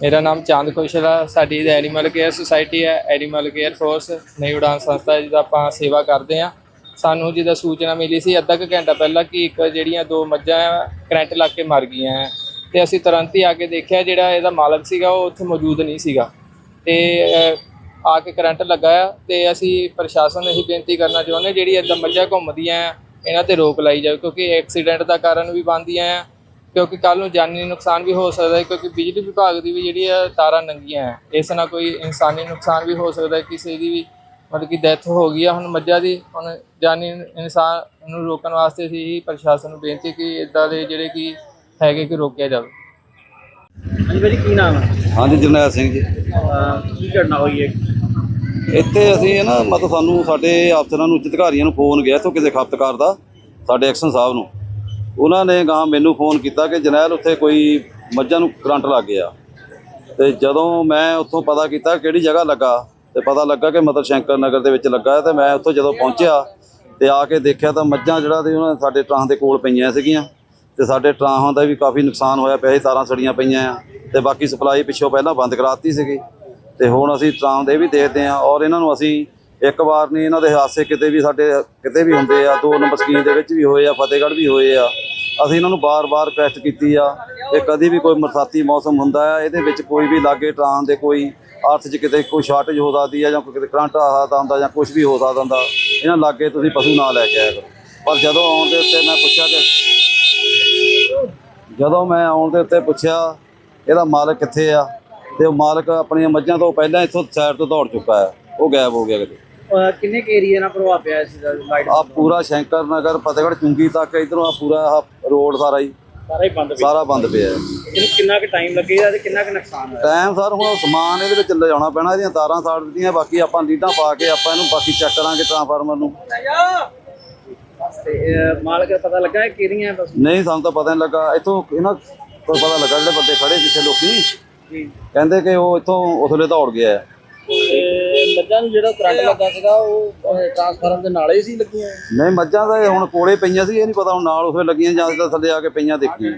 ਮੇਰਾ ਨਾਮ ਚਾਂਦ ਕੌਸ਼ਲ ਆ ਸਾਡੀ ਐਨੀਮਲ ਕੇਅਰ ਸੁਸਾਇਟੀ ਹੈ animal care force Nayi Udaan ਸੰਸਥਾ ਜਿਹਦਾ ਆਪਾਂ ਸੇਵਾ ਕਰਦੇ ਆ ਸਾਨੂੰ ਜਿਹਦਾ ਸੂਚਨਾ ਮਿਲੀ ਸੀ ਅੱਧਾ ਕੁ ਘੰਟਾ ਪਹਿਲਾਂ ਕਿ ਇੱਕ ਜਿਹੜੀਆਂ ਦੋ ਮੱਝਾਂ ਕਰੰਟ ਲੱਗ ਕੇ ਮਰ ਗਈਆਂ ਹੈ ਤੇ ਅਸੀਂ ਤੁਰੰਤ ਹੀ ਆ ਕੇ ਦੇਖਿਆ, ਜਿਹੜਾ ਇਹਦਾ ਮਾਲਕ ਸੀਗਾ, ਉਹ ਉੱਥੇ ਮੌਜੂਦ ਨਹੀਂ ਸੀਗਾ। ਤੇ ਆ ਕੇ ਕਰੰਟ ਲੱਗਾ ਆ, ਤੇ ਅਸੀਂ ਪ੍ਰਸ਼ਾਸਨ ਨੂੰ ਇਹ ਬੇਨਤੀ ਕਰਨਾ ਚਾਹੁੰਦੇ ਜਿਹੜੀ ਇਦਾਂ ਮੱਝਾਂ ਘੁੰਮਦੀਆਂ ਆ, ਇਹਨਾਂ ਤੇ ਰੋਕ ਲਾਈ ਜਾਵੇ, ਕਿਉਂਕਿ ਐਕਸੀਡੈਂਟ ਦਾ ਕਾਰਨ ਵੀ ਬਣਦੀਆਂ ਆ ਕਿਉਂਕਿ ਕੱਲ ਨੂੰ ਜਾਨੀ ਨੁਕਸਾਨ ਵੀ ਹੋ ਸਕਦਾ ਹੈ ਕਿਉਂਕਿ ਬਿਜਲੀ ਵਿਭਾਗ ਦੀ ਵੀ ਜਿਹੜੀ ਆ ਤਾਰਾਂ ਨੰਗੀਆਂ ਹੈ। ਇਸ ਨਾਲ ਕੋਈ ਇਨਸਾਨੀ ਨੁਕਸਾਨ ਵੀ ਹੋ ਸਕਦਾ ਹੈ ਕਿਸੇ ਦੀ ਵੀ ਮਤਲਬ ਕਿ ਡੈਥ ਹੋ ਗਈ ਆ। ਹੁਣ ਮੱਝਾਂ ਦੀ ਹੁਣ ਜਾਨੀ ਇਨਸਾਨ ਨੂੰ ਰੋਕਣ ਵਾਸਤੇ ਅਸੀਂ ਇਹੀ ਪ੍ਰਸ਼ਾਸਨ ਨੂੰ ਬੇਨਤੀ ਕਿ ਇਦਾਂ ਦੇ ਜਿਹੜੇ ਕਿ ਹੈਗੇ ਕਿ ਰੋਕਿਆ ਜਾਵੇ। ਹਾਂਜੀ ਭਾਜੀ ਕੀ ਨਾਮ ਹੈ? ਹਾਂਜੀ ਜਰਨੈਲ ਸਿੰਘ ਜੀ। ਕੀ ਘਟਨਾ ਹੋਈ ਹੈ? ਇੱਥੇ ਅਸੀਂ ਨਾ ਮਤਲਬ ਸਾਨੂੰ ਸਾਡੇ ਅਫਸਰਾਂ ਨੂੰ ਉੱਚ ਅਧਿਕਾਰੀਆਂ ਨੂੰ ਫੋਨ ਗਿਆ ਇੱਥੋਂ ਕਿਸੇ ਖਪਤਕਾਰ ਦਾ ਸਾਡੇ ਐਕਸ਼ਨ ਸਾਹਿਬ ਨੂੰ। ਉਹਨਾਂ ਨੇ ਗਾਂ ਮੈਨੂੰ ਫੋਨ ਕੀਤਾ ਕਿ ਜਨੈਲ ਉੱਥੇ ਕੋਈ ਮੱਝਾਂ ਨੂੰ ਕਰੰਟ ਲੱਗ ਗਿਆ। ਤੇ ਜਦੋਂ ਮੈਂ ਉੱਥੋਂ ਪਤਾ ਕੀਤਾ ਕਿਹੜੀ ਜਗ੍ਹਾ ਲੱਗਾ, ਤੇ ਪਤਾ ਲੱਗਾ ਕਿ ਮਤਲਬ ਸ਼ੰਕਰ ਨਗਰ ਦੇ ਵਿੱਚ ਲੱਗਾ ਹੈ, ਤੇ ਮੈਂ ਉੱਥੋਂ ਜਦੋਂ ਪਹੁੰਚਿਆ ਤੇ ਆ ਕੇ ਦੇਖਿਆ ਤਾਂ ਮੱਝਾਂ ਜਿਹੜਾ ਤੇ ਉਹਨਾਂ ਸਾਡੇ ਟਰਾਂ ਦੇ ਕੋਲ ਪਈਆਂ ਸੀਗੀਆਂ। ਤੇ ਸਾਡੇ ਟਰਾਹਾਂ ਦਾ ਵੀ ਕਾਫੀ ਨੁਕਸਾਨ ਹੋਇਆ ਪਿਆ ਸੀ, ਤਾਰਾਂ ਸੜੀਆਂ ਪਈਆਂ ਆ, ਤੇ ਬਾਕੀ ਸਪਲਾਈ ਪਿੱਛੋਂ ਪਹਿਲਾਂ ਬੰਦ ਕਰਾਤੀ ਸੀਗੀ। ਤੇ ਹੁਣ ਅਸੀਂ ਟਰਾਂ ਦੇ ਵੀ ਦੇਖਦੇ ਆ ਔਰ ਇਹਨਾਂ ਨੂੰ ਅਸੀਂ ਇੱਕ ਵਾਰ ਨਹੀਂ, ਇਹਨਾਂ ਦੇ ਹਾਦਸੇ ਕਿਤੇ ਵੀ ਸਾਡੇ, ਕਿਤੇ ਵੀ ਹੁੰਦੇ ਆ, ਦੋ ਨੰਬਰ ਸਕੀਮ ਦੇ ਵਿੱਚ ਵੀ ਹੋਏ ਆ, ਫਤਿਹਗੜ੍ਹ ਵੀ ਹੋਏ ਆ ਅਸੀਂ ਇਹਨਾਂ ਨੂੰ ਬਾਰ-ਬਾਰ ਰਿਕਵੈਸਟ ਕੀਤੀ ਆ ਕਿ ਕਦੀ ਵੀ ਕੋਈ ਬਰਸਾਤੀ ਮੌਸਮ ਹੁੰਦਾ ਆ ਇਹਦੇ ਵਿੱਚ ਕੋਈ ਵੀ ਲਾਗੇ ਟਰਾਂ ਦੇ ਕੋਈ ਅਰਥ 'ਚ ਕਿਤੇ ਕੋਈ ਸ਼ਾਰਟੇਜ ਹੋ ਸਕਦੀ ਆ ਜਾਂ ਕੋਈ ਕਿਤੇ ਕਰੰਟ ਆ ਸਕਦਾ ਹੁੰਦਾ ਜਾਂ ਕੁਝ ਵੀ ਹੋ ਸਕਦਾ ਹੁੰਦਾ ਇਹਨਾਂ ਲਾਗੇ ਤੁਸੀਂ ਪਸ਼ੂ ਨਾ ਲੈ ਕੇ ਆਇਆ ਕਰੋ। ਪਰ ਜਦੋਂ ਆਉਣ ਦੇ ਉੱਤੇ ਮੈਂ ਪੁੱਛਿਆ ਕਿ ਜਦੋਂ ਮੈਂ ਆਉਣ ਦੇ ਉੱਤੇ ਪੁੱਛਿਆ ਇਹਦਾ ਮਾਲਕ ਕਿੱਥੇ ਆ ਤੇ ਉਹ ਮਾਲਕ ਆਪਣੀਆਂ ਮੱਝਾਂ ਤੋਂ ਪਹਿਲਾਂ ਇੱਥੋਂ ਸਾਈਡ ਤੋਂ ਦੌੜ ਚੁੱਕਾ ਹੈ ਉਹ ਗਾਇਬ ਹੋ ਗਿਆ ਕਿਤੇ। ਕਿੰਨੇ ਕੁ ਏਰੀਏ ਨਾਲ ਪ੍ਰਭਾਵ ਪਿਆ ਇਸ ਲਾਈਟ ਆ ਪੂਰਾ ਸ਼ੰਕਰ ਨਗਰ ਫਤਿਹਗੜ੍ਹ ਚੁੰਗੀ ਤੱਕ ਇਧਰੋਂ ਆ ਪੂਰਾ ਰੋਡ ਸਾਰਾ ਹੀ। ਸਾਰਾ ਹੀ ਬੰਦ ਪਿਆ। ਸਾਰਾ ਬੰਦ ਪਿਆ। ਹੈ ਇਹਨੂੰ ਕਿੰਨਾ ਕੁ ਟਾਈਮ ਲੱਗੇਗਾ ਤੇ ਕਿੰਨਾ ਕੁ ਨੁਕਸਾਨ ਹੋਇਆ? ਟਾਈਮ ਸਰ ਹੁਣ ਸਮਾਨ ਇਹਦੇ ਵਿੱਚ ਲਿਜਾਉਣਾ ਪੈਣਾ ਇਹਦੀਆਂ ਤਾਰਾਂ ਸਾੜ ਦਿੱਤੀਆਂ ਬਾਕੀ ਆਪਾਂ ਲੀਡਾਂ ਪਾ ਕੇ ਆਪਾਂ ਇਹਨੂੰ ਬਾਕੀ ਚੈੱਕ ਕਰਾਂਗੇ ਟਰਾਂਸਫਾਰਮਰ ਨੂੰ। ਤੇ ਅਹ ਮਾਲਕ ਦਾ ਪਤਾ ਲੱਗਾ ਹੈ ਕਿਹੜੀਆਂ ਬਸ? ਨਹੀਂ ਸਾਨੂੰ ਤਾਂ ਪਤਾ ਨਹੀਂ ਲੱਗਾ। ਇੱਥੋਂ ਇਹਨਾਂ ਤੋਂ ਪਤਾ ਲੱਗਾ ਜਿਹੜੇ ਬੰਦੇ ਖੜੇ ਸੀ ਇੱਥੇ ਲੋਕੀ। ਜੀ। ਕਹਿੰਦੇ ਕਿ ਉਹ ਇੱਥੋਂ ਉਥਲੇ ਦੌੜ ਗਿਆ ਹੈ। ਤੇ ਮੱਝਾਂ ਨੂੰ ਜਿਹੜਾ ਕਰੰਟ ਲੱਗਾ ਸੀਗਾ ਉਹ ਟ੍ਰਾਂਸਫਾਰਮ ਦੇ ਨਾਲੇ ਸੀ ਲੱਗੀਆਂ। ਨਹੀਂ ਮੱਝਾਂ ਦਾ ਇਹ ਹੁਣ ਕੋਲੇ ਪਈਆਂ ਸੀ ਇਹ ਨਹੀਂ ਪਤਾ ਹੁਣ ਨਾਲ ਉਸੇ ਲੱਗੀਆਂ ਜਾਂ ਤਾਂ ਥੱਲੇ ਆ ਕੇ ਪਈਆਂ ਦੇਖੀਆਂ।